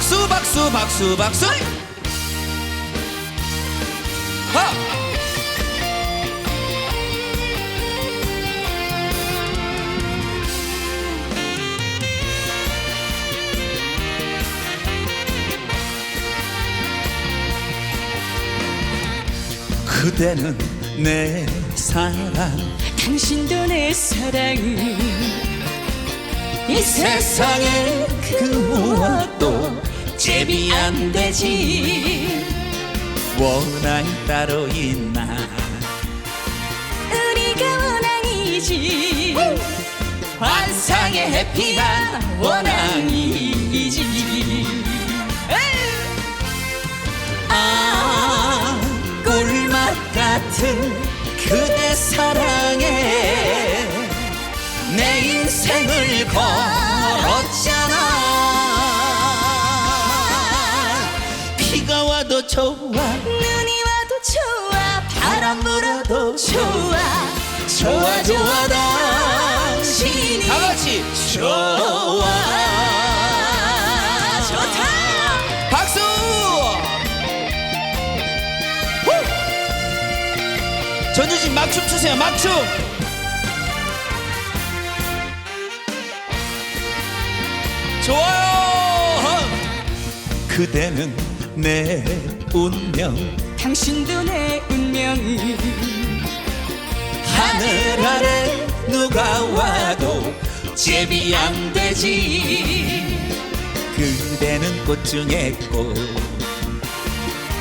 박수 박수 박수 박수. 하! 그대는 내 사랑. 당신도 내 사랑 이 세상에 그 무엇도 제비 안 되지. 원한이 따로 있나? 우리가 원앙이지. 환상의 해피한 원앙이지. 아 꿀맛 같은 그대 사랑에 내 인생을 걸었잖아. 비가 와도 좋아. 눈이 와도 좋아. 바람 불어도 좋아. 좋아 좋아 당신이 다 같이. 좋아. 좋다. 박수! 후! 전유진 막춤 추세요. 막춤 좋아요. 그대는 내 운명. 당신도 내 운명 하늘 아래 누가 와도 제비 안 되지. 그대는 꽃 중에 꽃.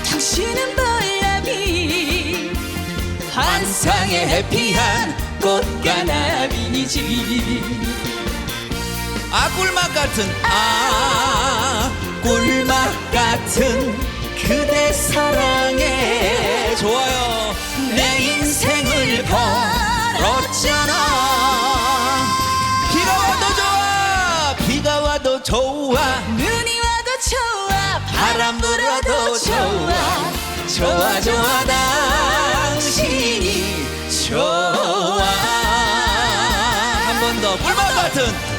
당신은 벌나비. 환상의 해피한 꽃가나비지 아 꿀맛 같은 아 꿀맛 같은 그대 사랑에 좋아요. 내 인생을 걸었잖아. 비가 와도 좋아 비가 와도 좋아. 눈이 와도 좋아 바람 불어도 좋아. 좋아 좋아 당신이 좋아. 한 번 더 꿀맛 같은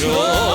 좋.